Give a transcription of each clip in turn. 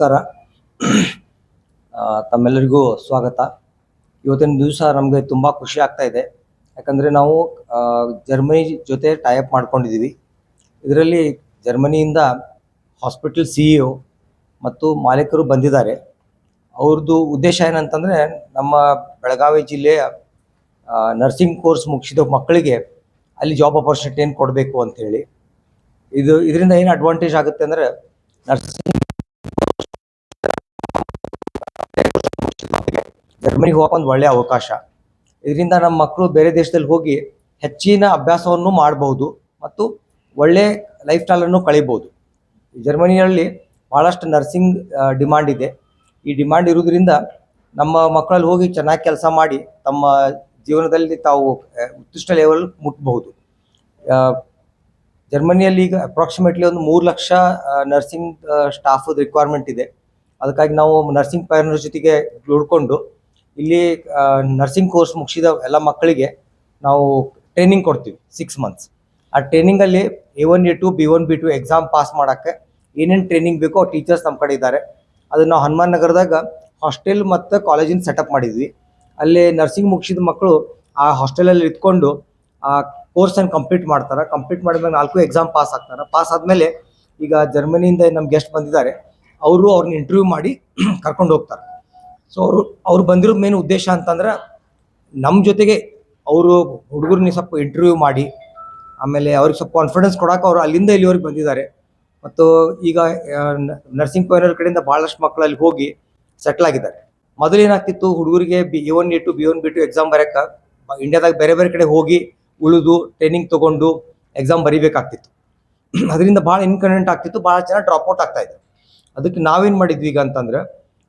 ನಮಸ್ಕಾರ. ತಮ್ಮೆಲ್ಲರಿಗೂ ಸ್ವಾಗತ. ಇವತ್ತಿನ ದಿವಸ ನಮಗೆ ತುಂಬ ಖುಷಿ ಆಗ್ತಾ ಇದೆ. ಯಾಕಂದರೆ ನಾವು ಜರ್ಮನಿ ಜೊತೆ ಟೈಅಪ್ ಮಾಡ್ಕೊಂಡಿದ್ದೀವಿ ಇದರಲ್ಲಿ ಜರ್ಮನಿಯಿಂದ ಹಾಸ್ಪಿಟಲ್ ಸಿ ಇ ಮತ್ತು ಮಾಲೀಕರು ಬಂದಿದ್ದಾರೆ. ಅವ್ರದ್ದು ಉದ್ದೇಶ ಏನಂತಂದರೆ ನಮ್ಮ ಬೆಳಗಾವಿ ಜಿಲ್ಲೆಯ ನರ್ಸಿಂಗ್ ಕೋರ್ಸ್ ಮುಗಿಸಿದ ಮಕ್ಕಳಿಗೆ ಅಲ್ಲಿ ಜಾಬ್ ಆಪರ್ಚುನಿಟಿಯನ್ನು ಕೊಡಬೇಕು ಅಂತೇಳಿ. ಇದು, ಇದರಿಂದ ಏನು ಅಡ್ವಾಂಟೇಜ್ ಆಗುತ್ತೆ ಅಂದರೆ ನರ್ಸಿಂಗ್ ಜರ್ಮನಿಗೆ ಹೋಗಕ್ಕೆ ಒಂದು ಒಳ್ಳೆಯ ಅವಕಾಶ. ಇದರಿಂದ ನಮ್ಮ ಮಕ್ಕಳು ಬೇರೆ ದೇಶದಲ್ಲಿ ಹೋಗಿ ಹೆಚ್ಚಿನ ಅಭ್ಯಾಸವನ್ನು ಮಾಡಬಹುದು ಮತ್ತು ಒಳ್ಳೆ ಲೈಫ್ ಸ್ಟೈಲನ್ನು ಕಳಿಬೋದು. ಜರ್ಮನಿಯಲ್ಲಿ ಭಾಳಷ್ಟು ನರ್ಸಿಂಗ್ ಡಿಮಾಂಡ್ ಇದೆ. ಈ ಡಿಮಾಂಡ್ ಇರೋದ್ರಿಂದ ನಮ್ಮ ಮಕ್ಕಳಲ್ಲಿ ಹೋಗಿ ಚೆನ್ನಾಗಿ ಕೆಲಸ ಮಾಡಿ ತಮ್ಮ ಜೀವನದಲ್ಲಿ ತಾವು ಉತ್ಕೃಷ್ಟ ಲೆವೆಲ್ ಮುಟ್ಬಹುದು. ಜರ್ಮನಿಯಲ್ಲಿ ಈಗ ಅಪ್ರಾಕ್ಸಿಮೇಟ್ಲಿ ಒಂದು ಮೂರು ಲಕ್ಷ ನರ್ಸಿಂಗ್ ಸ್ಟಾಫ್ ರಿಕ್ವೈರ್ಮೆಂಟ್ ಇದೆ. ಅದಕ್ಕಾಗಿ ನಾವು ನರ್ಸಿಂಗ್ ಪೈರನರ್ ಜೊತೆಗೆ ಜೋಡ್ಕೊಂಡು ಇಲ್ಲಿ ನರ್ಸಿಂಗ್ ಕೋರ್ಸ್ ಮುಗಿಸಿದ ಎಲ್ಲ ಮಕ್ಕಳಿಗೆ ನಾವು ಟ್ರೈನಿಂಗ್ ಕೊಡ್ತೀವಿ ಸಿಕ್ಸ್ ಮಂತ್ಸ್ ಆ ಟ್ರೈನಿಂಗಲ್ಲಿ A one A two B one B two exam pass ಮಾಡೋಕ್ಕೆ ಏನೇನು ಟ್ರೈನಿಂಗ್ ಬೇಕೋ ಟೀಚರ್ಸ್ ನಮ್ಮ ಕಡೆ ಇದ್ದಾರೆ. ಅದನ್ನು ನಾವು ಹನುಮಾನ್ ನಗರದಾಗ ಹಾಸ್ಟೆಲ್ ಮತ್ತು ಕಾಲೇಜಿನ ಸೆಟಪ್ ಮಾಡಿದ್ವಿ. ಅಲ್ಲಿ ನರ್ಸಿಂಗ್ ಮುಗಿಸಿದ ಮಕ್ಕಳು ಆ ಹಾಸ್ಟೆಲಲ್ಲಿ ಇಟ್ಕೊಂಡು ಆ ಕೋರ್ಸನ್ನು ಕಂಪ್ಲೀಟ್ ಮಾಡ್ತಾರೆ. ಕಂಪ್ಲೀಟ್ ಮಾಡಿದ್ಮೇಲೆ ನಾಲ್ಕು ಎಕ್ಸಾಮ್ ಪಾಸ್ ಆಗ್ತಾರೆ. ಪಾಸ್ ಆದಮೇಲೆ ಈಗ ಜರ್ಮನಿಯಿಂದ ನಮ್ಮ ಗೆಸ್ಟ್ ಬಂದಿದ್ದಾರೆ. ಅವರು ಅವ್ರನ್ನ ಇಂಟರ್ವ್ಯೂ ಮಾಡಿ ಕರ್ಕೊಂಡು ಹೋಗ್ತಾರೆ. ಸೊ ಅವರು, ಅವ್ರು ಬಂದಿರೋದು ಮೇನ್ ಉದ್ದೇಶ ಅಂತಂದ್ರೆ ನಮ್ಮ ಜೊತೆಗೆ ಅವರು ಹುಡುಗರನ್ನ ಸ್ವಲ್ಪ ಇಂಟರ್ವ್ಯೂ ಮಾಡಿ, ಆಮೇಲೆ ಅವ್ರಿಗೆ ಸ್ವಲ್ಪ ಕಾನ್ಫಿಡೆನ್ಸ್ ಕೊಡೋಕೆ ಅವರು ಅಲ್ಲಿಂದ ಇಲ್ಲಿವರೆಗೆ ಬಂದಿದ್ದಾರೆ. ಮತ್ತು ಈಗ ನರ್ಸಿಂಗ್ ಪೈನರ್ ಕಡೆಯಿಂದ ಭಾಳಷ್ಟು ಮಕ್ಕಳು ಅಲ್ಲಿ ಹೋಗಿ ಸೆಟ್ಲ್ ಆಗಿದ್ದಾರೆ. ಮೊದಲು ಏನಾಗ್ತಿತ್ತು, ಹುಡುಗರಿಗೆ B A one A two B one B two exam ಬರೋಕ್ಕೆ ಇಂಡಿಯಾದಾಗ ಬೇರೆ ಬೇರೆ ಕಡೆ ಹೋಗಿ ಉಳಿದು ಟ್ರೈನಿಂಗ್ ತೊಗೊಂಡು ಎಕ್ಸಾಮ್ ಬರೀಬೇಕಾಗ್ತಿತ್ತು. ಅದರಿಂದ ಭಾಳ ಇನ್ಕನ್ವೀನಿಯಂಟ್ ಆಗ್ತಿತ್ತು ಭಾಳ ಜನ ಡ್ರಾಪ್ ಔಟ್ ಆಗ್ತಾ ಅದಕ್ಕೆ ನಾವೇನು ಮಾಡಿದ್ವಿ ಈಗ ಅಂತಂದ್ರೆ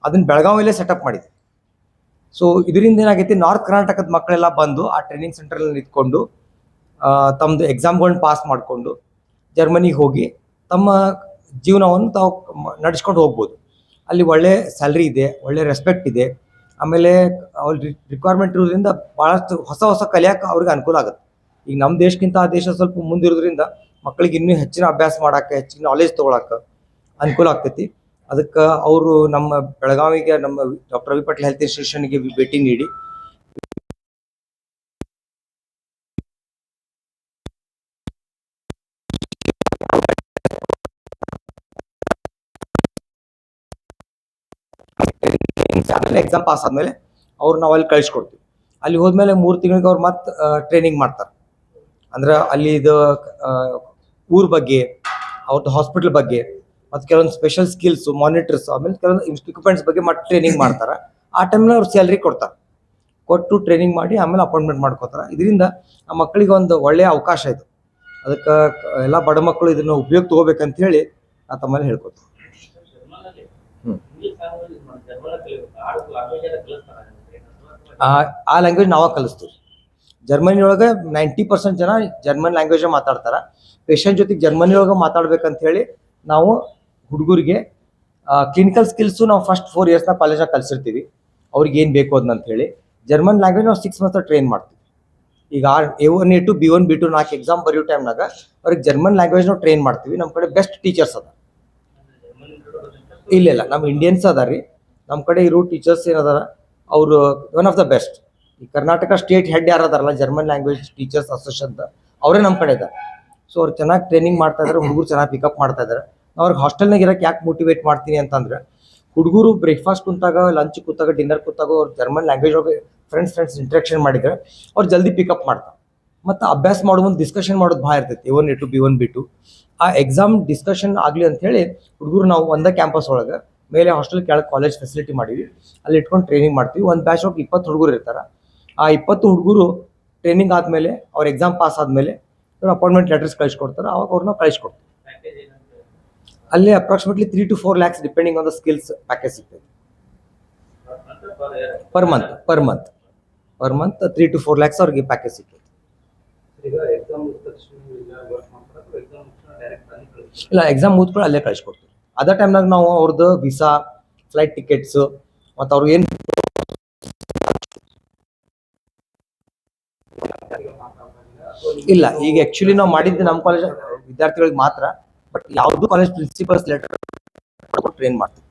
ಅದನ್ನ ಬೆಳಗಾವಿಯಲ್ಲೇ ಸೆಟಪ್ ಮಾಡಿದೆ ಸೊ ಇದರಿಂದ ಏನಾಗೈತಿ ನಾರ್ತ್ ಕರ್ನಾಟಕದ ಮಕ್ಕಳೆಲ್ಲ ಬಂದು ಆ ಟ್ರೈನಿಂಗ್ ಸೆಂಟ್ರಲ್ಲಿ ನಿಂತ್ಕೊಂಡು ತಮ್ಮದು ಎಕ್ಸಾಮ್ಗಳನ್ನ ಪಾಸ್ ಮಾಡಿಕೊಂಡು ಜರ್ಮನಿಗೆ ಹೋಗಿ ತಮ್ಮ ಜೀವನವನ್ನು ತಾವು ನಡೆಸ್ಕೊಂಡು ಹೋಗ್ಬೋದು. ಅಲ್ಲಿ ಒಳ್ಳೆ ಸ್ಯಾಲ್ರಿ ಇದೆ, ಒಳ್ಳೆ ರೆಸ್ಪೆಕ್ಟ್ ಇದೆ. ಆಮೇಲೆ ಅವ್ರ ರಿಕ್ವೈರ್ಮೆಂಟ್ ಇರೋದ್ರಿಂದ ಭಾಳಷ್ಟು ಹೊಸ ಹೊಸ ಕಲಿಯೋಕೆ ಅವ್ರಿಗೆ ಅನುಕೂಲ ಆಗುತ್ತೆ. ಈಗ ನಮ್ಮ ದೇಶಕ್ಕಿಂತ ಆ ದೇಶ ಸ್ವಲ್ಪ ಮುಂದಿರೋದ್ರಿಂದ ಮಕ್ಕಳಿಗೆ ಇನ್ನೂ ಹೆಚ್ಚಿನ ಅಭ್ಯಾಸ ಮಾಡೋಕ್ಕೆ, ಹೆಚ್ಚಿನ ನಾಲೆಜ್ ತೊಗೊಳಕ್ಕೆ ಅನುಕೂಲ ಆಗ್ತೈತಿ. ಅದಕ್ಕೆ ಅವರು ನಮ್ಮ ಬೆಳಗಾವಿಗೆ ನಮ್ಮ ಡಾಕ್ಟರ್ ರವಿ ಪಟೇಲ್ ಹೆಲ್ತ್ ಇನ್ಸ್ಟಿಟ್ಯೂಷನ್ಗೆ ಭೇಟಿ ನೀಡಿ. ಎಕ್ಸಾಮ್ ಪಾಸ್ ಆದಮೇಲೆ ಅವ್ರು ನಾವು ಅಲ್ಲಿ ಕಳಿಸ್ಕೊಡ್ತೀವಿ. ಅಲ್ಲಿ ಹೋದ್ಮೇಲೆ ಮೂರು ತಿಂಗಳಿಗೆ ಅವ್ರು ಮತ್ತೆ ಟ್ರೈನಿಂಗ್ ಮಾಡ್ತಾರೆ. ಅಂದ್ರೆ ಅಲ್ಲಿ ಇದು ಊರ್ ಬಗ್ಗೆ ಅವ್ರದ್ದು ಹಾಸ್ಪಿಟಲ್ ಬಗ್ಗೆ ಮತ್ತು ಕೆಲವೊಂದು ಸ್ಪೆಷಲ್ ಸ್ಕಿಲ್ಸ್ ಮಾನಿಟರ್ಸ್ ಆಮೇಲೆ ಕೆಲವೊಂದು ಇಕ್ವಿಪ್ಮೆಂಟ್ಸ್ ಬಗ್ಗೆ ಮತ್ತೆ ಟ್ರೈನಿಂಗ್ ಮಾಡ್ತಾರೆ. ಆ ಟೈಮ್ನ ಅವ್ರು ಸ್ಯಾಲ್ರಿ ಕೊಡ್ತಾರೆ. ಕೊಟ್ಟು ಟ್ರೈನಿಂಗ್ ಮಾಡಿ ಆಮೇಲೆ ಅಪಾಯಿಂಟ್ಮೆಂಟ್ ಮಾಡ್ಕೋತಾರೆ. ಇದರಿಂದ ಆ ಮಕ್ಕಳಿಗೆ ಒಂದು ಒಳ್ಳೆಯ ಅವಕಾಶ ಇದು. ಅದಕ್ಕೆ ಎಲ್ಲ ಬಡ ಮಕ್ಕಳು ಇದನ್ನ ಉಪಯೋಗ ತಗೋಬೇಕಂತ ಹೇಳಿ ನಾ ತಮ್ಮಲ್ಲಿ. ಆ ಆ ಲ್ಯಾಂಗ್ವೇಜ್ ನಾವೇ ಕಲಿಸ್ತೀವಿ. ಜರ್ಮನಿ ಒಳಗೆ ನೈಂಟಿ ಪರ್ಸೆಂಟ್ ಜನ ಜರ್ಮನ್ ಲ್ಯಾಂಗ್ವೇಜ್ ಮಾತಾಡ್ತಾರ. ಪೇಷಂಟ್ ಜೊತೆಗೆ ಜರ್ಮನಿ ಒಳಗೆ ಮಾತಾಡ್ಬೇಕಂತ ಹೇಳಿ ನಾವು ಹುಡುಗರಿಗೆ ಕ್ಲಿನಿಕಲ್ ಸ್ಕಿಲ್ಸು ನಾವು ಫಸ್ಟ್ ಫೋರ್ ಇಯರ್ಸ್ನ ಕಾಲೇಜಾಗ ಕಲಿಸಿರ್ತೀವಿ. ಅವ್ರಿಗೆ ಏನು ಬೇಕು ಅದನ್ನ ಅಂತ ಹೇಳಿ ಜರ್ಮನ್ ಲ್ಯಾಂಗ್ವೇಜ್ ನಾವು ಸಿಕ್ಸ್ ಮಂತ್ಸ್ ಟ್ರೈನ್ ಮಾಡ್ತೀವಿ. ಈಗ or A one A two B one B two ನಾಲ್ಕು ಎಕ್ಸಾಮ್ ಬರೆಯೋ ಟೈಮ್ನಾಗ ಅವ್ರಿಗೆ ಜರ್ಮನ್ ಲ್ಯಾಂಗ್ವೇಜ್ ನಾವು ಟ್ರೈನ್ ಮಾಡ್ತೀವಿ. ನಮ್ಮ ಕಡೆ ಬೆಸ್ಟ್ ಟೀಚರ್ಸ್ ಅದ. ಇಲ್ಲ ಇಲ್ಲ ನಮ್ಮ ಇಂಡಿಯನ್ಸ್ ಅದ ರೀ ನಮ್ಮ ಕಡೆ ಇರೋ ಟೀಚರ್ಸ್ ಏನದಾರ, ಅವರು ಒನ್ ಆಫ್ ದ ಬೆಸ್ಟ್ ಈ ಕರ್ನಾಟಕ ಸ್ಟೇಟ್ ಹೆಡ್ ಯಾರು ಅದಾರಲ್ಲ ಜರ್ಮನ್ ಲ್ಯಾಂಗ್ವೇಜ್ ಟೀಚರ್ಸ್ ಅಸೋಸಿಯೇಷನ್ ಅವರೇ ನಮ್ಮ ಕಡೆ ಇದ್ದಾರೆ ಸೊ ಅವ್ರು ಚೆನ್ನಾಗಿ ಟ್ರೈನಿಂಗ್ ಮಾಡ್ತಾ ಇದ್ದಾರೆ ಹುಡುಗರು ಚೆನ್ನಾಗಿ ಪಿಕಪ್ ಮಾಡ್ತಾ ಇದ್ದಾರೆ ಅವ್ರಿಗೆ ಹಾಸ್ಟೆಲ್ನಾಗ ಇರಕ್ಕೆ ಯಾಕೆ ಮೋಟಿವೇಟ್ ಮಾಡ್ತೀನಿ ಅಂತಂದ್ರೆ, ಹುಡುಗರು ಬ್ರೇಕ್ಫಾಸ್ಟ್ ಕುಂತಾಗ ಲಂಚ್ ಕೂತಾಗ ಡಿನ್ನರ್ ಕೂತಾಗ ಅವ್ರು ಜರ್ಮನ್ ಲ್ಯಾಂಗ್ವೇಜ್ ಒಳಗೆ ಫ್ರೆಂಡ್ಸ್ ಫ್ರೆಂಡ್ಸ್ ಇಂಟ್ರಾಕ್ಷನ್ ಮಾಡಿದ್ರೆ ಅವ್ರು ಜಲ್ದಿ ಪಿಕಪ್ ಮಾಡ್ತಾರೆ. ಮತ್ತು ಅಭ್ಯಾಸ ಮಾಡೋ ಒಂದು ಡಿಸ್ಕಷನ್ ಮಾಡೋದು ಭಾಳ ಇರ್ತೈತಿ one A two B one B two ಆ ಎಕ್ಸಾಮ್ ಡಿಸ್ಕಷನ್ ಆಗಲಿ ಅಂತ ಹೇಳಿ ಹುಡುಗರು ನಾವು ಒಂದೇ ಕ್ಯಾಂಪಸ್ ಒಳಗೆ ಮೇಲೆ ಹಾಸ್ಟೆಲ್ ಕೆಳಗೆ ಕಾಲೇಜ್ ಫೆಸಿಲಿಟಿ ಮಾಡೀವಿ. ಅಲ್ಲಿ ಇಟ್ಕೊಂಡು ಟ್ರೈನಿಂಗ್ ಮಾಡ್ತೀವಿ. ಒಂದು ಬ್ಯಾಚ್ ಒಳಗೆ ಇಪ್ಪತ್ತು ಹುಡುಗರು ಇರ್ತಾರೆ. ಆ ಇಪ್ಪತ್ತು ಹುಡುಗರು ಟ್ರೈನಿಂಗ್ ಆದಮೇಲೆ ಅವ್ರ ಎಕ್ಸಾಮ್ ಪಾಸ್ ಆದಮೇಲೆ ಅವ್ರ ಅಪಾಯಿಂಟ್ಮೆಂಟ್ ಲೆಟರ್ಸ್ ಕಳಿಸ್ಕೊಡ್ತಾರೆ ಅವಾಗ ಅವ್ರನ್ನ ಕಳಿಸ್ಕೊಡ್ತೀವಿ ಅಲ್ಲಿ approximately three to four lakhs depending on the skills package ಸಿಗ್ತದೆ per month per month per month three to four lakhs ಅವ್ರಿಗೆ ಪ್ಯಾಕೇಜ್ ಸಿಗ್ತದೆ. ಇಲ್ಲ ಎಕ್ಸಾಮ್ ಮುಗಿದ್ಕೊಂಡು ಅಲ್ಲೇ ಕಳಿಸ್ಕೊಡ್ತೀವಿ. ಅದೇ ಟೈಮ್ನಾಗ ನಾವು ಅವ್ರದ್ದು ವಿಸಾ ಫ್ಲೈಟ್ ಟಿಕೆಟ್ಸ್ ಮತ್ತು ಅವ್ರಿಗೆ ಏನು ಇಲ್ಲ ಈಗ ಆ್ಯಕ್ಚುಲಿ ನಾವು ಮಾಡಿದ್ದು ನಮ್ಮ ಕಾಲೇಜ್ ವಿದ್ಯಾರ್ಥಿಗಳಿಗೆ ಮಾತ್ರ. ಬಟ್ ಯಾವುದು ಕಾಲೇಜ್ ಪ್ರಿನ್ಸಿಪಲ್ಸ್ ಲೆಟರ್ ಟ್ರೈನ್ ಮಾಡ್ತೀವಿ.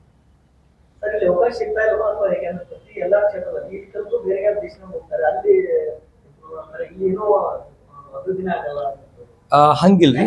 ಹಂಗಿಲ್ರಿ.